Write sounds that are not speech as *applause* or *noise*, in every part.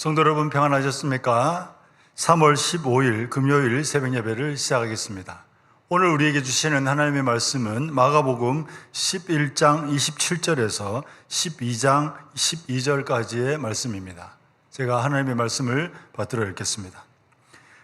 성도 여러분 평안하셨습니까? 3월 15일 금요일 새벽 예배를 시작하겠습니다. 오늘 우리에게 주시는 하나님의 말씀은 마가복음 11장 27절에서 12장 12절까지의 말씀입니다. 제가 하나님의 말씀을 받들어 읽겠습니다.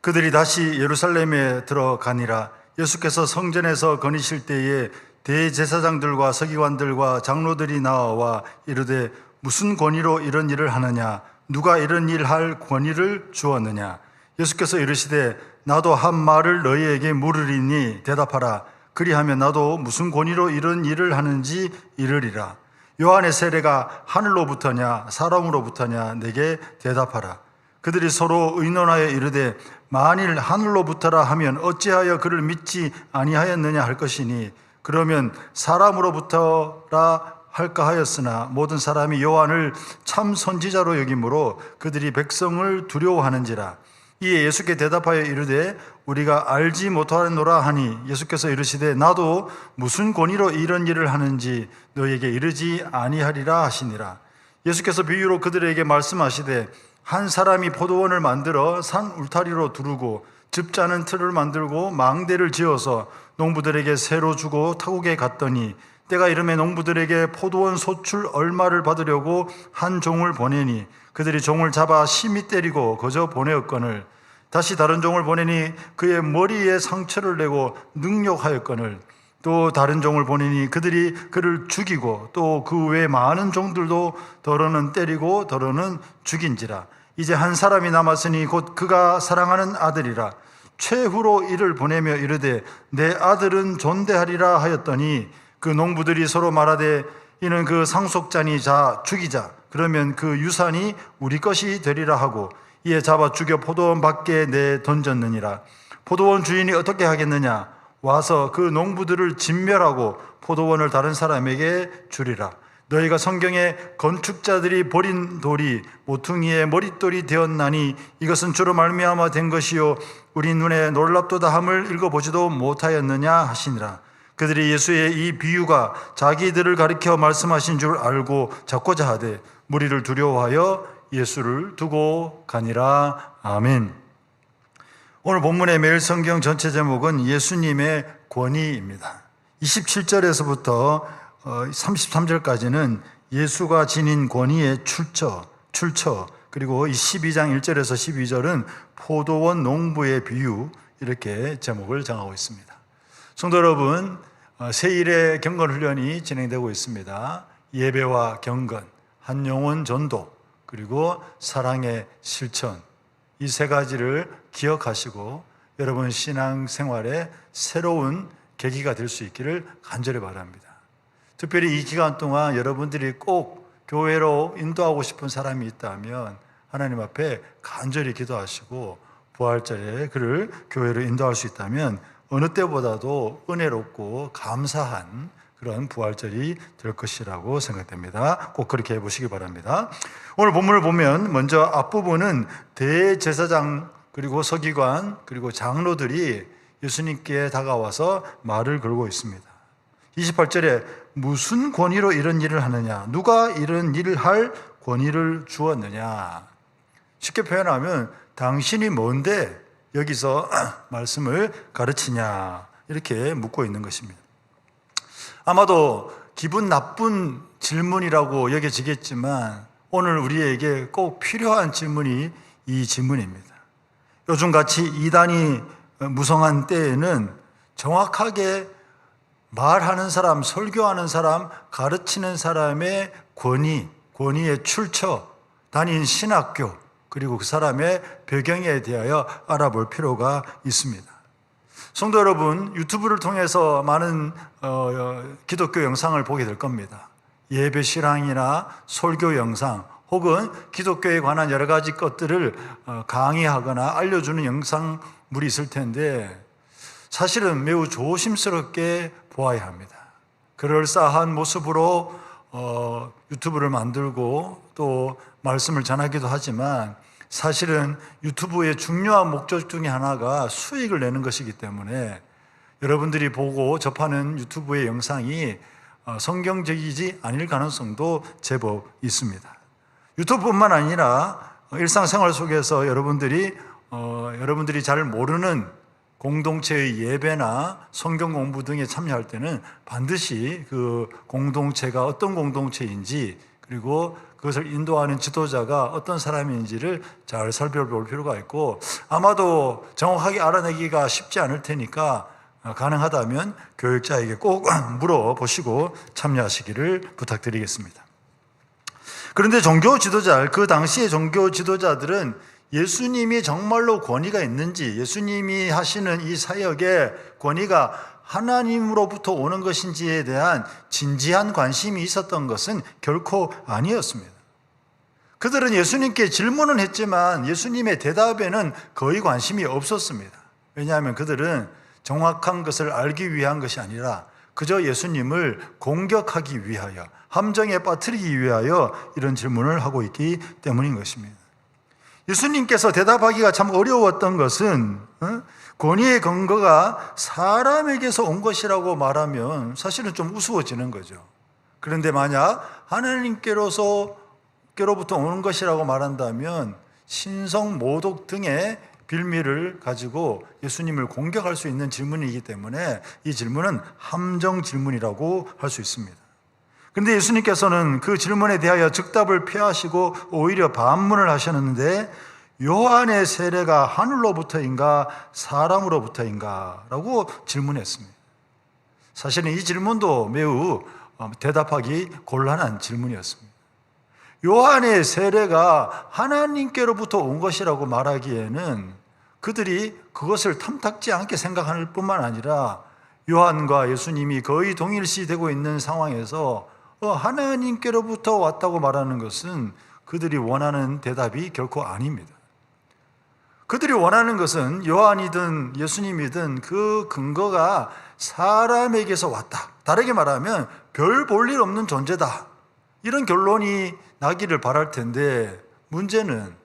그들이 다시 예루살렘에 들어가니라 예수께서 성전에서 거니실 때에 대제사장들과 서기관들과 장로들이 나와 이르되 무슨 권위로 이런 일을 하느냐 누가 이런 일 할 권위를 주었느냐? 예수께서 이르시되 나도 한 말을 너희에게 물으리니 대답하라. 그리하면 나도 무슨 권위로 이런 일을 하는지 이르리라. 요한의 세례가 하늘로부터냐 사람으로부터냐 내게 대답하라. 그들이 서로 의논하여 이르되 만일 하늘로부터라 하면 어찌하여 그를 믿지 아니하였느냐 할 것이니? 그러면 사람으로부터라 할까 하였으나 모든 사람이 요한을 참 선지자로 여김으로 그들이 백성을 두려워하는지라. 이에 예수께 대답하여 이르되 우리가 알지 못하노라 하니 예수께서 이르시되 나도 무슨 권위로 이런 일을 하는지 너에게 이르지 아니하리라 하시니라. 예수께서 비유로 그들에게 말씀하시되 한 사람이 포도원을 만들어 산 울타리로 두르고 즙자는 틀을 만들고 망대를 지어서 농부들에게 새로 주고 타국에 갔더니 때가 이름에 농부들에게 포도원 소출 얼마를 받으려고 한 종을 보내니 그들이 종을 잡아 심히 때리고 거저 보내었거늘. 다시 다른 종을 보내니 그의 머리에 상처를 내고 능욕하였거늘. 또 다른 종을 보내니 그들이 그를 죽이고 또 그 외 많은 종들도 더러는 때리고 더러는 죽인지라. 이제 한 사람이 남았으니 곧 그가 사랑하는 아들이라. 최후로 이를 보내며 이르되 내 아들은 존대하리라 하였더니 그 농부들이 서로 말하되 이는 그 상속자니 자 죽이자. 그러면 그 유산이 우리 것이 되리라 하고 이에 잡아 죽여 포도원 밖에 내 던졌느니라. 포도원 주인이 어떻게 하겠느냐? 와서 그 농부들을 진멸하고 포도원을 다른 사람에게 주리라. 너희가 성경에 건축자들이 버린 돌이 모퉁이의 머릿돌이 되었나니 이것은 주로 말미암아 된 것이요. 우리 눈에 놀랍도다 함을 읽어보지도 못하였느냐 하시니라 그들이 예수의 이 비유가 자기들을 가리켜 말씀하신 줄 알고 잡고자 하되 무리를 두려워하여 예수를 두고 가니라 아멘. 오늘 본문의 매일 성경 전체 제목은 예수님의 권위입니다. 27절에서부터 33절까지는 예수가 지닌 권위의 출처, 출처, 그리고 이 12장 1절에서 12절은 포도원 농부의 비유, 이렇게 제목을 정하고 있습니다. 성도 여러분, 어, 세일의 경건 훈련이 진행되고 있습니다. 예배와 경건, 한 영혼 전도, 그리고 사랑의 실천, 이 세 가지를 기억하시고 여러분 신앙 생활에 새로운 계기가 될 수 있기를 간절히 바랍니다. 특별히 이 기간 동안 여러분들이 꼭 교회로 인도하고 싶은 사람이 있다면 하나님 앞에 간절히 기도하시고 부활절에 그를 교회로 인도할 수 있다면 어느 때보다도 은혜롭고 감사한 그런 부활절이 될 것이라고 생각됩니다. 꼭 그렇게 해보시기 바랍니다. 오늘 본문을 보면 먼저 앞부분은 대제사장 그리고 서기관 그리고 장로들이 예수님께 다가와서 말을 걸고 있습니다. 28절에 무슨 권위로 이런 일을 하느냐? 누가 이런 일을 할 권위를 주었느냐? 쉽게 표현하면 당신이 뭔데 여기서 *clears throat* 말씀을 가르치냐? 이렇게 묻고 있는 것입니다. 아마도 기분 나쁜 질문이라고 여겨지겠지만 오늘 우리에게 꼭 필요한 질문이 이 질문입니다. 요즘 같이 이단이 무성한 때에는 정확하게 말하는 사람, 설교하는 사람, 가르치는 사람의 권위, 권위의 출처, 다닌 신학교, 그리고 그 사람의 배경에 대하여 알아볼 필요가 있습니다. 성도 여러분, 유튜브를 통해서 많은 어, 기독교 영상을 보게 될 겁니다. 예배 실황이나 설교 영상, 혹은 기독교에 관한 여러 가지 것들을 어, 강의하거나 알려주는 영상물이 있을 텐데, 사실은 매우 조심스럽게 보아야 합니다. 그럴싸한 모습으로 어, 유튜브를 만들고 또 말씀을 전하기도 하지만 사실은 유튜브의 중요한 목적 중에 하나가 수익을 내는 것이기 때문에 여러분들이 보고 접하는 유튜브의 영상이 어, 성경적이지 아닐 가능성도 제법 있습니다. 유튜브뿐만 아니라 일상생활 속에서 여러분들이 어, 여러분들이 잘 모르는 공동체의 예배나 성경 공부 등에 참여할 때는 반드시 그 공동체가 어떤 공동체인지 그리고 그것을 인도하는 지도자가 어떤 사람인지를 잘 살펴볼 필요가 있고 아마도 정확하게 알아내기가 쉽지 않을 테니까 어, 가능하다면 교육자에게 꼭 *clears throat* 물어보시고 참여하시기를 부탁드리겠습니다. 그런데 종교 지도자, 그 당시의 종교 지도자들은 예수님이 정말로 권위가 있는지, 예수님이 하시는 이 사역에 권위가 하나님으로부터 오는 것인지에 대한 진지한 관심이 있었던 것은 결코 아니었습니다. 그들은 예수님께 질문은 했지만 예수님의 대답에는 거의 관심이 없었습니다. 왜냐하면 그들은 정확한 것을 알기 위한 것이 아니라 그저 예수님을 공격하기 위하여 함정에 빠뜨리기 위하여 이런 질문을 하고 있기 때문인 것입니다. 예수님께서 대답하기가 참 어려웠던 것은 어? 권위의 근거가 사람에게서 온 것이라고 말하면 사실은 좀 우스워지는 거죠. 그런데 만약 하나님께로서 께로부터 오는 것이라고 말한다면 신성 모독 등의 빌미를 가지고 예수님을 공격할 수 있는 질문이기 때문에 이 질문은 함정 질문이라고 할 수 있습니다. 그런데 예수님께서는 그 질문에 대하여 즉답을 피하시고 오히려 반문을 하셨는데 요한의 세례가 하늘로부터인가 사람으로부터인가 라고 질문했습니다. 사실은 이 질문도 매우 어, 대답하기 곤란한 질문이었습니다. 요한의 세례가 하나님께로부터 온 것이라고 말하기에는 그들이 그것을 탐탁지 않게 생각할 뿐만 아니라 요한과 예수님이 거의 동일시 되고 있는 상황에서 어, 하나님께로부터 왔다고 말하는 것은 그들이 원하는 대답이 결코 아닙니다. 그들이 원하는 것은 요한이든 예수님이든 그 근거가 사람에게서 왔다. 다르게 말하면 별 볼 일 없는 존재다. 이런 결론이 나기를 바랄 텐데 문제는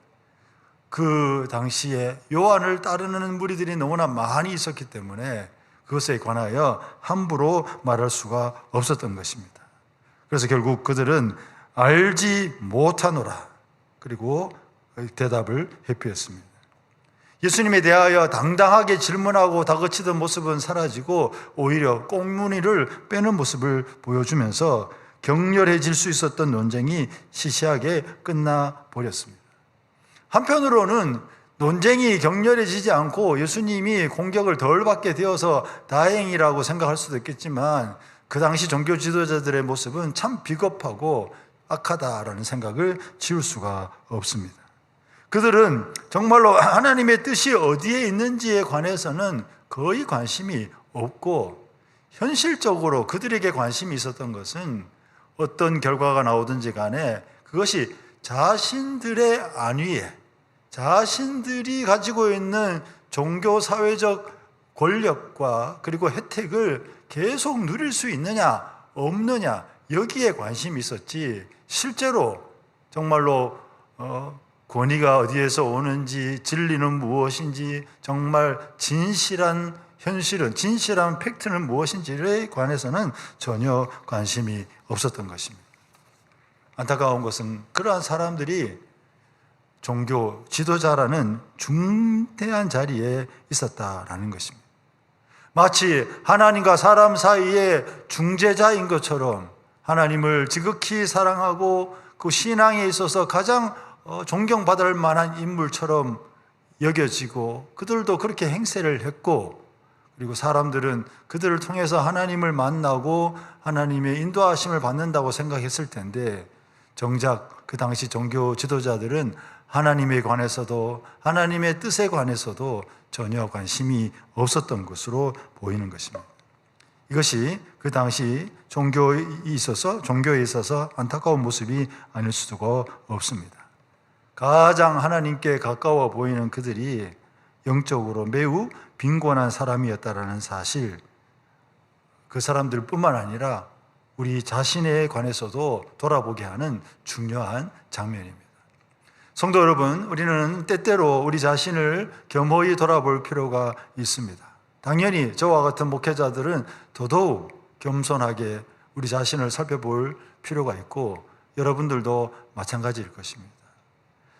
그 당시에 요한을 따르는 무리들이 너무나 많이 있었기 때문에 그것에 관하여 함부로 말할 수가 없었던 것입니다. 그래서 결국 그들은 알지 못하노라. 그리고 대답을 회피했습니다. 예수님에 대하여 당당하게 질문하고 다그치던 모습은 사라지고 오히려 꽁무니를 빼는 모습을 보여주면서 격렬해질 수 있었던 논쟁이 시시하게 끝나 버렸습니다. 한편으로는 논쟁이 격렬해지지 않고 예수님이 공격을 덜 받게 되어서 다행이라고 생각할 수도 있겠지만 그 당시 종교 지도자들의 모습은 참 비겁하고 악하다라는 생각을 지울 수가 없습니다. 그들은 정말로 하나님의 뜻이 어디에 있는지에 관해서는 거의 관심이 없고 현실적으로 그들에게 관심이 있었던 것은 어떤 결과가 나오든지 간에 그것이 자신들의 안위에 자신들이 가지고 있는 종교 사회적 권력과 그리고 혜택을 계속 누릴 수 있느냐 없느냐 여기에 관심이 있었지 실제로 정말로 어, 권위가 어디에서 오는지 진리는 무엇인지 정말 진실한 현실은 진실한 팩트는 무엇인지에 관해서는 전혀 관심이 없었던 것입니다. 안타까운 것은 그러한 사람들이 종교 지도자라는 중대한 자리에 있었다라는 것입니다. 마치 하나님과 사람 사이의 중재자인 것처럼 하나님을 지극히 사랑하고 그 신앙에 있어서 가장 어, 존경받을 만한 인물처럼 여겨지고 그들도 그렇게 행세를 했고 그리고 사람들은 그들을 통해서 하나님을 만나고 하나님의 인도하심을 받는다고 생각했을 텐데 정작 그 당시 종교 지도자들은 하나님에 관해서도 하나님의 뜻에 관해서도 전혀 관심이 없었던 것으로 보이는 것입니다. 이것이 그 당시 종교에 있어서 종교에 있어서 안타까운 모습이 아닐 수가 없습니다. 가장 하나님께 가까워 보이는 그들이 영적으로 매우 빈곤한 사람이었다라는 사실, 그 사람들뿐만 아니라 우리 자신에 관해서도 돌아보게 하는 중요한 장면입니다. 성도 여러분, 우리는 때때로 우리 자신을 겸허히 돌아볼 필요가 있습니다. 당연히 저와 같은 목회자들은 더더욱 겸손하게 우리 자신을 살펴볼 필요가 있고 여러분들도 마찬가지일 것입니다.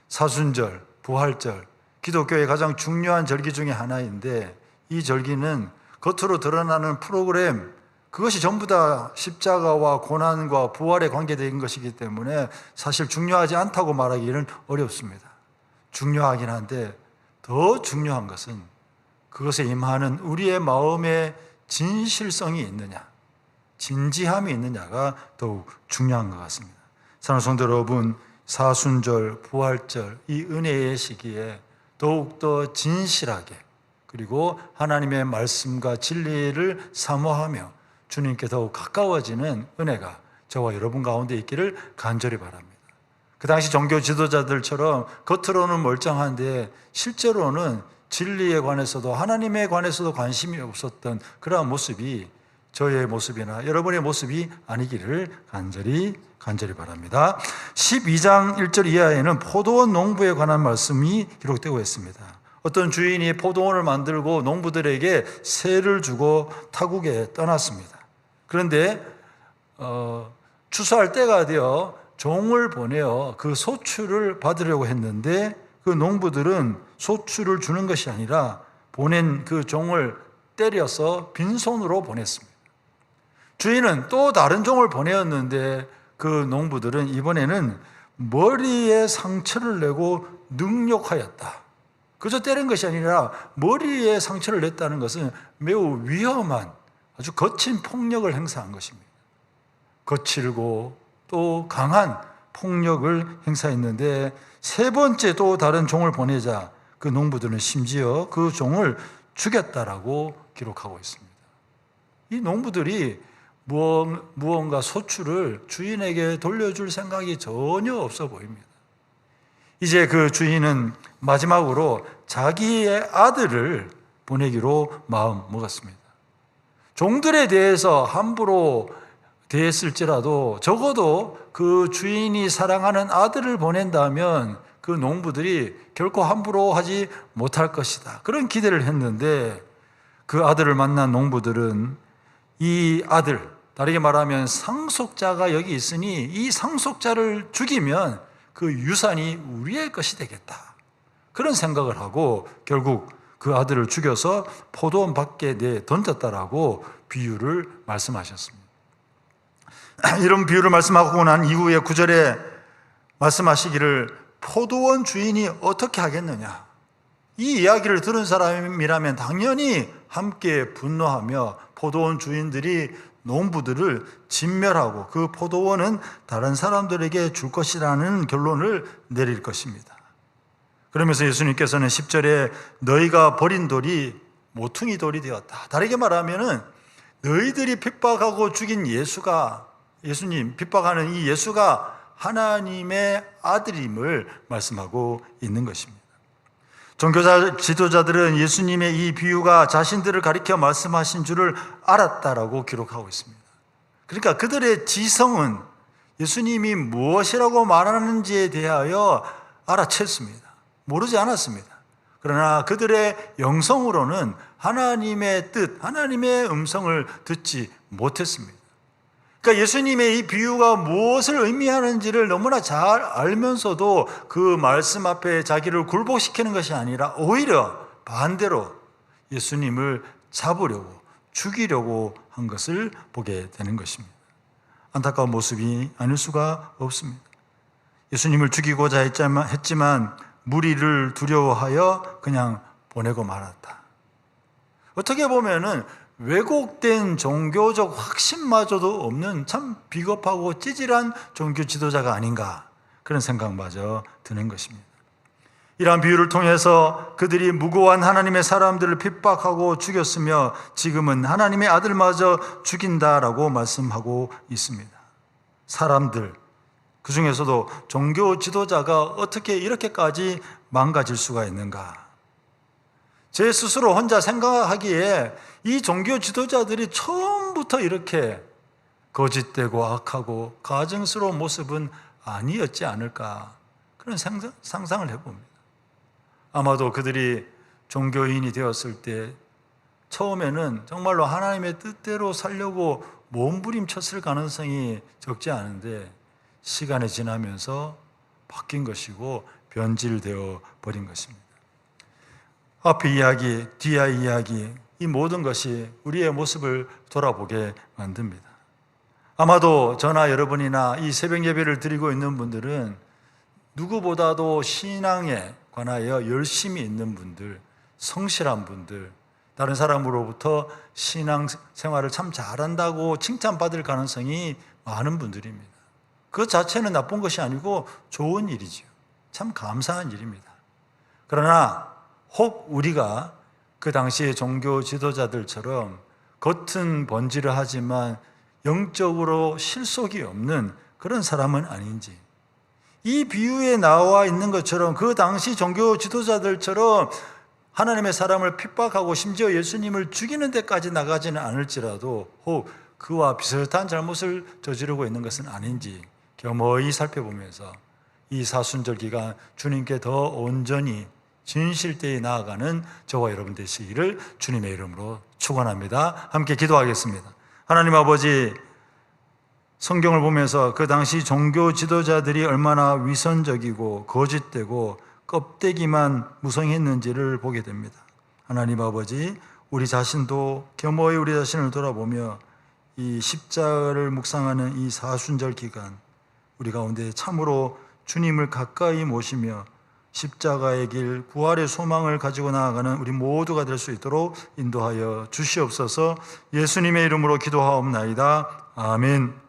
사순절, 부활절, 기독교의 가장 중요한 절기 중에 하나인데 이 절기는 겉으로 드러나는 프로그램 그것이 전부 다 십자가와 고난과 부활에 관계된 것이기 때문에 사실 중요하지 않다고 말하기는 어렵습니다. 중요하긴 한데 더 중요한 것은 그것에 임하는 우리의 마음의 진실성이 있느냐, 진지함이 있느냐가 더욱 중요한 것 같습니다. 사랑하는 성도 여러분, 사순절, 부활절, 이 은혜의 시기에 더욱더 진실하게 그리고 하나님의 말씀과 진리를 사모하며 주님께 더욱 가까워지는 은혜가 저와 여러분 가운데 있기를 간절히 바랍니다. 그 당시 종교 지도자들처럼 겉으로는 멀쩡한데 실제로는 진리에 관해서도 하나님에 관해서도 관심이 없었던 그러한 모습이 저의 모습이나 여러분의 모습이 아니기를 간절히 간절히 바랍니다. 12장 1절 이하에는 포도원 농부에 관한 말씀이 기록되고 있습니다. 어떤 주인이 포도원을 만들고 농부들에게 세를 주고 타국에 떠났습니다. 그런데 어, 추수할 때가 되어 종을 보내어 그 소출을 받으려고 했는데 그 농부들은 소출을 주는 것이 아니라 보낸 그 종을 때려서 빈손으로 보냈습니다. 주인은 또 다른 종을 보내었는데 그 농부들은 이번에는 머리에 상처를 내고 능욕하였다. 그저 때린 것이 아니라 머리에 상처를 냈다는 것은 매우 위험한 아주 거친 폭력을 행사한 것입니다. 거칠고 또 강한 폭력을 행사했는데 세 번째 또 다른 종을 보내자 그 농부들은 심지어 그 종을 죽였다라고 기록하고 있습니다. 이 농부들이 무언가 소출을 주인에게 돌려줄 생각이 전혀 없어 보입니다. 이제 그 주인은 마지막으로 자기의 아들을 보내기로 마음 먹었습니다. 종들에 대해서 함부로 대했을지라도 적어도 그 주인이 사랑하는 아들을 보낸다면 그 농부들이 결코 함부로 하지 못할 것이다. 그런 기대를 했는데 그 아들을 만난 농부들은 이 아들, 다르게 말하면 상속자가 여기 있으니 이 상속자를 죽이면 그 유산이 우리의 것이 되겠다. 그런 생각을 하고 결국 그 아들을 죽여서 포도원 밖에 내 던졌다라고 비유를 말씀하셨습니다. *clears throat* 이런 비유를 말씀하고 난 이후에 구절에 말씀하시기를 포도원 주인이 어떻게 하겠느냐. 이 이야기를 들은 사람이라면 당연히 함께 분노하며 포도원 주인들이 농부들을 진멸하고 그 포도원은 다른 사람들에게 줄 것이라는 결론을 내릴 것입니다. 그러면서 예수님께서는 10절에 너희가 버린 돌이 모퉁이 돌이 되었다. 다르게 말하면은 너희들이 핍박하고 죽인 예수가 예수님 핍박하는 이 예수가 하나님의 아들임을 말씀하고 있는 것입니다. 종교자 지도자들은 예수님의 이 비유가 자신들을 가리켜 말씀하신 줄을 알았다라고 기록하고 있습니다. 그러니까 그들의 지성은 예수님이 무엇이라고 말하는지에 대하여 알아챘습니다. 모르지 않았습니다. 그러나 그들의 영성으로는 하나님의 뜻, 하나님의 음성을 듣지 못했습니다. 그러니까 예수님의 이 비유가 무엇을 의미하는지를 너무나 잘 알면서도 그 말씀 앞에 자기를 굴복시키는 것이 아니라 오히려 반대로 예수님을 잡으려고 죽이려고 한 것을 보게 되는 것입니다. 안타까운 모습이 아닐 수가 없습니다. 예수님을 죽이고자 했지만, 무리를 두려워하여 그냥 보내고 말았다. 어떻게 보면은 왜곡된 종교적 확신마저도 없는 참 비겁하고 찌질한 종교 지도자가 아닌가 그런 생각마저 드는 것입니다. 이러한 비유를 통해서 그들이 무고한 하나님의 사람들을 핍박하고 죽였으며 지금은 하나님의 아들마저 죽인다라고 말씀하고 있습니다. 사람들, 그 중에서도 종교 지도자가 어떻게 이렇게까지 망가질 수가 있는가? 제 스스로 혼자 생각하기에 이 종교 지도자들이 처음부터 이렇게 거짓되고 악하고 가증스러운 모습은 아니었지 않을까 그런 상상, 상상을 해봅니다. 아마도 그들이 종교인이 되었을 때 처음에는 정말로 하나님의 뜻대로 살려고 몸부림쳤을 가능성이 적지 않은데 시간이 지나면서 바뀐 것이고 변질되어 버린 것입니다. 앞의 이야기, 뒤의 이야기, 이 모든 것이 우리의 모습을 돌아보게 만듭니다. 아마도 저나 여러분이나 이 새벽 예배를 드리고 있는 분들은 누구보다도 신앙에 관하여 열심히 있는 분들, 성실한 분들, 다른 사람으로부터 신앙 생활을 참 잘한다고 칭찬받을 가능성이 많은 분들입니다. 그 자체는 나쁜 것이 아니고 좋은 일이지요. 참 감사한 일입니다. 그러나 혹 우리가 그 당시의 종교 지도자들처럼 겉은 번지를 하지만 영적으로 실속이 없는 그런 사람은 아닌지. 이 비유에 나와 있는 것처럼 그 당시 종교 지도자들처럼 하나님의 사람을 핍박하고 심지어 예수님을 죽이는 데까지 나가지는 않을지라도 혹 그와 비슷한 잘못을 저지르고 있는 것은 아닌지 겸허히 살펴보면서 이 사순절 기간 주님께 더 온전히 진실되이 나아가는 저와 여러분 되시기를 주님의 이름으로 축원합니다. 함께 기도하겠습니다. 하나님 아버지 성경을 보면서 그 당시 종교 지도자들이 얼마나 위선적이고 거짓되고 껍데기만 무성했는지를 보게 됩니다. 하나님 아버지, 우리 자신도 겸허히 우리 자신을 돌아보며 이 십자가를 묵상하는 이 사순절 기간, 우리 가운데 참으로 주님을 가까이 모시며 십자가의 길, 부활의 소망을 가지고 나아가는 우리 모두가 될 수 있도록 인도하여 주시옵소서 예수님의 이름으로 기도하옵나이다. 아멘.